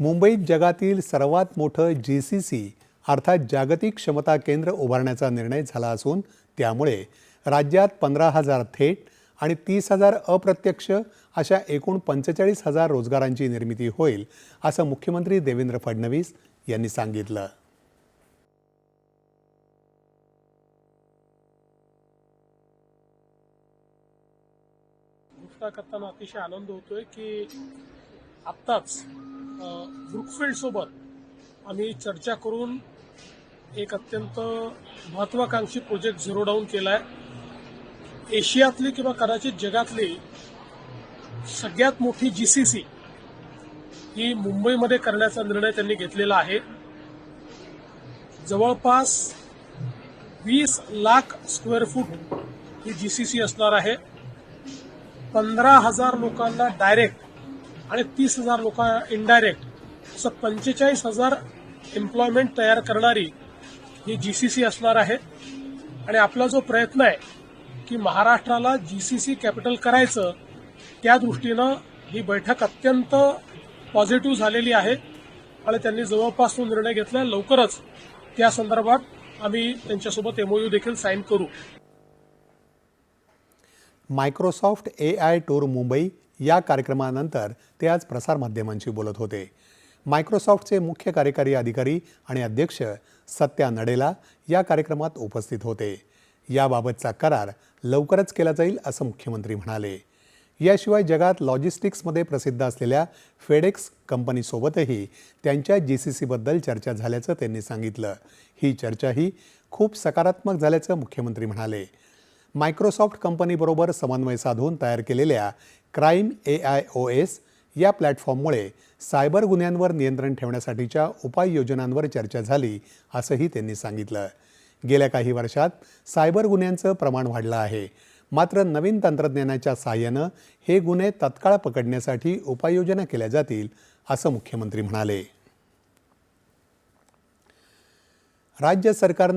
मुंबईत जगातील सर्वात मोठं जी सी सी अर्थात जागतिक क्षमता केंद्र उभारण्याचा निर्णय झाला असून त्यामुळे राज्यात पंधरा हजार थेट आणि तीस हजार अप्रत्यक्ष अशा एकूण पंचेचाळीस हजार रोजगारांची निर्मिती होईल असं मुख्यमंत्री देवेंद्र फडणवीस यांनी सांगितलं. करताना अतिशय आनंद होतोय की आत्ताच ब्रुकफिल्ड सोबत आम्ही चर्चा करून एक अत्यंत महत्वाकांक्षी प्रोजेक्ट झिरो डाऊन केला आहे एशियातली किंवा कदाचित जगातली सगळ्यात मोठी जि सी सी ही मुंबईमध्ये करण्याचा निर्णय त्यांनी घेतलेला आहे. जवळपास वीस लाख स्क्वेअर फूट ही जी सी सी असणार आहे. पंधरा हजार लोकांना डायरेक्ट आणि तीस हजार लोक इनडायरेक्ट असं पंचेचाळीस हजार एम्प्लॉयमेंट तयार करणारी ही जीसीसी असणार आहे. आणि आपला जो प्रयत्न आहे की महाराष्ट्राला जीसीसी कॅपिटल करायचं त्या दृष्टीनं ही बैठक अत्यंत पॉझिटिव्ह झालेली आहे. आणि त्यांनी जवळपास तो निर्णय घेतला लवकरच त्या संदर्भात आम्ही त्यांच्यासोबत एमओयू देखील साईन करू. Microsoft A I tour Mumbai या कार्यक्रमानंतर ते आज प्रसारमाध्यमांशी बोलत होते. मायक्रोसॉफ्टचे मुख्य कार्यकारी अधिकारी आणि अध्यक्ष सत्या नडेला या कार्यक्रमात उपस्थित होते. याबाबतचा करार लवकरच केला जाईल असं मुख्यमंत्री म्हणाले. याशिवाय जगात लॉजिस्टिक्समध्ये प्रसिद्ध असलेल्या फेडेक्स कंपनीसोबतही त्यांच्या जी सी सीबद्दल चर्चा झाल्याचं त्यांनी सांगितलं. ही चर्चाही खूप सकारात्मक झाल्याचं मुख्यमंत्री म्हणाले. मायक्रोसॉफ्ट कंपनीबरोबर समन्वय साधून तयार केलेल्या crime A I O S या प्लॅटफॉर्ममुळे सायबर गुन्ह्यांवर नियंत्रण ठेवण्यासाठीच्या उपाययोजनांवर चर्चा झाली असंही त्यांनी सांगितलं. गेल्या काही वर्षात सायबर गुन्ह्यांचं प्रमाण वाढलं आहे. मात्र नवीन तंत्रज्ञानाच्या साहाय्यानं हे गुन्हे तत्काळ पकडण्यासाठी उपाययोजना केल्या जातील असं मुख्यमंत्री म्हणाले. राज्य सरकारनं